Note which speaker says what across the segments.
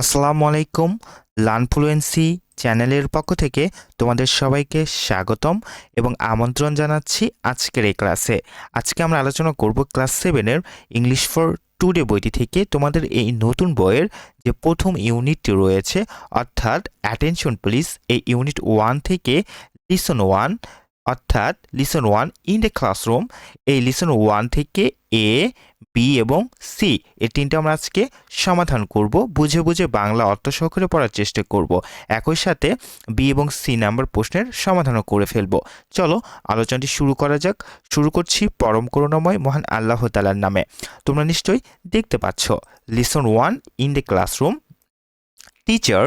Speaker 1: আসসালামু আলাইকুম লার্নফ্লুয়েন্সি চ্যানেলের পক্ষ থেকে তোমাদের সবাইকে স্বাগতম এবং আমন্ত্রণ জানাচ্ছি আজকের এই ক্লাসে। আজকে আমরা আলোচনা করব ক্লাস সেভেনের ইংলিশ ফর টুডে বইটি থেকে তোমাদের এই নতুন বইয়ের যে প্রথম ইউনিটটি রয়েছে, অর্থাৎ অ্যাটেনশন প্লিজ এই ইউনিট ওয়ান থেকে লিসন ওয়ান অর্থাৎ listen one in the classroom এই লিসন ওয়ান থেকে এ বি এবং সি এই তিনটা আমরা আজকে সমাধান করব। বুঝে বুঝে বাংলা অর্থ সহকারে পড়ার চেষ্টা করব। একই সাথে বি এবং সি নাম্বার প্রশ্নের সমাধানও করে ফেলব। চলো আলোচনাটি শুরু করা যাক। শুরু করছি পরম করুণাময় মহান আল্লাহ তালার নামে। তোমরা নিশ্চয়ই দেখতে পাচ্ছ listen one in the classroom teacher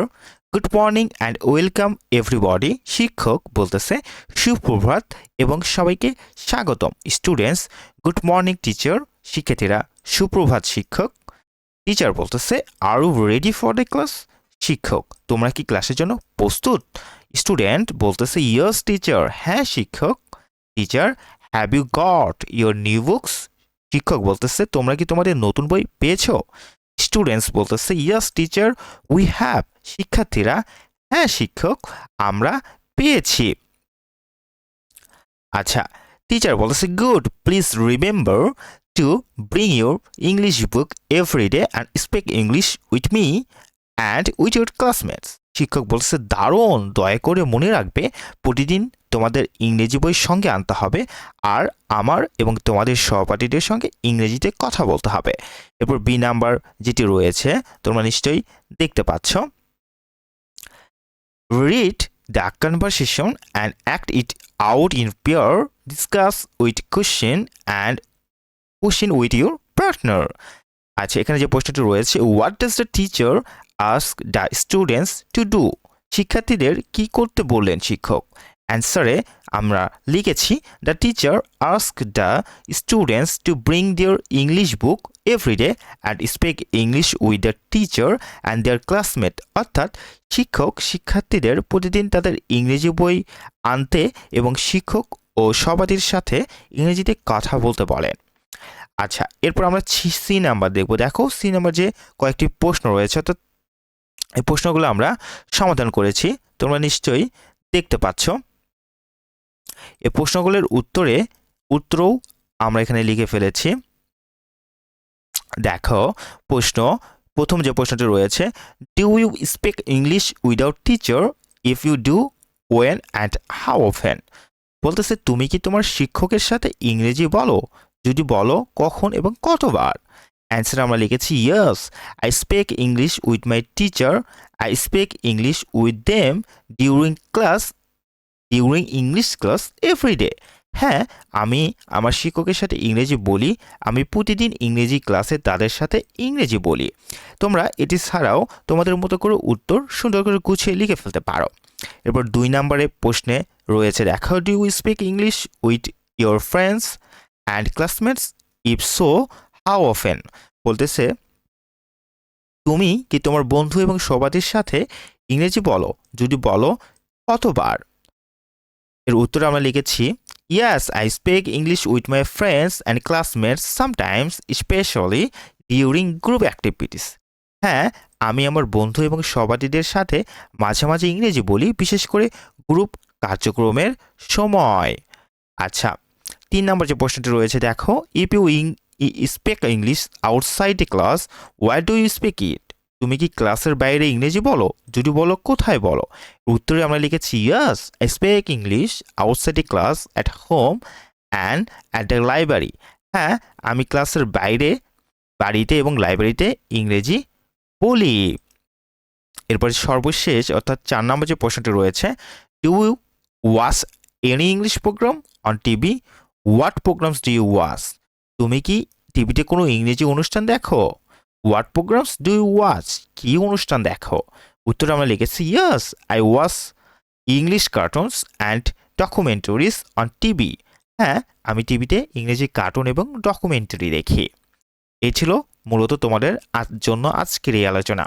Speaker 1: good morning and welcome everybody শিক্ষক বলতেছে, সুপ্রভাত এবং সবাইকে স্বাগতম। স্টুডেন্টস গুড মর্নিং টিচার শিক্ষার্থীরা, সুপ্রভাত শিক্ষক। টিচার বলতেছে are you ready for the class শিক্ষক, তোমরা কি ক্লাসের জন্য প্রস্তুত? স্টুডেন্ট বলতেছে ইয়স টিচার হ্যাঁ শিক্ষক। Teacher have you got your new books শিক্ষক বলতেছে, তোমরা কি তোমাদের নতুন বই পেয়েছ? স্টুডেন্টস বলতেছে ইয়স টিচার উই হ্যাভ শিক্ষার্থীরা হ্যাঁ শিক্ষক, আমরা পেয়েছি। আচ্ছা টিচার বলতেছে good please remember to bring your English book every day and speak English with me and with your classmates শিক্ষক বলছে দারুণ, দয়া করে মনে রাখবে, প্রতিদিন তোমাদের ইংরেজি বই সঙ্গে আনতে হবে আর আমার এবং তোমাদের সহপাঠীদের সঙ্গে ইংরেজিতে কথা বলতে হবে। এরপর বি নাম্বার যেটি রয়েছে, তোমরা নিশ্চয়ই দেখতে পাচ্ছ। Read the conversation and act it out in pair discuss with question and question with your partner আচ্ছা এখানে যে প্রশ্নটি রয়েছে what does the teacher ask the students to do শিক্ষার্থীদের কি করতে বললেন শিক্ষক? অ্যান্সারে আমরা লিখেছি the teacher ask the students to bring their English book everyday and speak English with the teacher and their classmate অর্থাৎ শিক্ষক শিক্ষার্থীদের প্রতিদিন তাদের ইংরেজি বই আনতে এবং শিক্ষক ও সবাদের সাথে ইংরেজিতে কথা বলতে বলেন আচ্ছা এরপর আমরা সি নাম্বার দেখব। দেখো সি নাম্বার যে কয়েকটি প্রশ্ন রয়েছে, অর্থাৎ এই প্রশ্নগুলো আমরা সমাধান করেছি। তোমরা নিশ্চয়ই দেখতে পাচ্ছ। এই প্রশ্নগুলোর উত্তরে উত্তরও আমরা এখানে লিখে ফেলেছি। দেখো, প্রশ্ন, প্রথম যে প্রশ্নটি রয়েছে do you speak English without teacher if you do when and how often বলতেছে, তুমি কি তোমার শিক্ষকের সাথে ইংরেজি বলো? যদি বলো, কখন এবং কতবার? অ্যান্সার আমরা লিখেছি yes I speak English with my teacher I speak English with them during class during English class everyday হ্যাঁ আমি আমার শিক্ষকের সাথে ইংরেজি বলি, আমি প্রতিদিন ইংরেজি ক্লাসে তাদের সাথে ইংরেজি বলি। তোমরা এটি ছাড়াও তোমাদের মতো করে উত্তর সুন্দর করে গুছিয়ে লিখে ফেলতে পারো। এরপর দুই নম্বরে প্রশ্নে রয়েছে দেখো do you speak English with your friends and classmates if so how often বলতেছে, তুমি কি তোমার বন্ধু এবং সবাদের সাথে ইংরেজি বলো? যদি বলো, কতবার? এর উত্তরে আমরা লিখেছি yes I speak English with my friends and classmates sometimes specially during group activities হ্যাঁ আমি আমার বন্ধু এবং সবাদীদের সাথে মাঝে মাঝে ইংরেজি বলি, বিশেষ করে গ্রুপ কার্যক্রমের সময়। আচ্ছা তিন নম্বর যে প্রশ্নটি রয়েছে, দেখো ইফ ইউ ইং speak English outside a class why do you speak it তুমি কি ক্লাসের বাইরে ইংরেজি বলো? যদি বলো, কোথায় বলো? উত্তরে আমরা লিখেছি yes I speak English outside class at home and at the library হ্যাঁ আমি ক্লাসের বাইরে, বাড়িতে এবং লাইব্রেরিতে ইংরেজি বলি। এরপরে সর্বশেষ, অর্থাৎ চার নম্বর যে প্রশ্নটি রয়েছে do you watch any English program on TV what programs do you watch তুমি কি টিভিতে কোনো ইংরেজি অনুষ্ঠান দেখো? What programs do you watch কি অনুষ্ঠান দেখো? উত্তর আমরা লিখেছি yes I watch English cartoons and documentaries on TV হ্যাঁ আমি টিভিতে ইংরেজি কার্টুন এবং ডকুমেন্টারি দেখি। এই ছিল মূলত তোমাদের জন্য আজকের এই আলোচনা।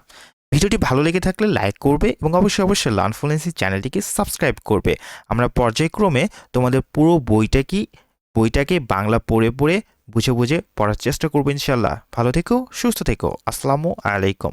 Speaker 1: ভিডিওটি ভালো লেগে থাকলে লাইক করবে এবং অবশ্যই অবশ্যই লার্নফ্লুয়েন্সি চ্যানেলটিকে সাবস্ক্রাইব করবে। আমরা পর্যায়ক্রমে তোমাদের পুরো বইটা কি, বইটাকে বাংলা পড়ে পড়ে বুঝে বুঝে পড়ার চেষ্টা করব ইনশাল্লাহ ভালো থেকো সুস্থ থেকো। আসসালামু আলাইকুম।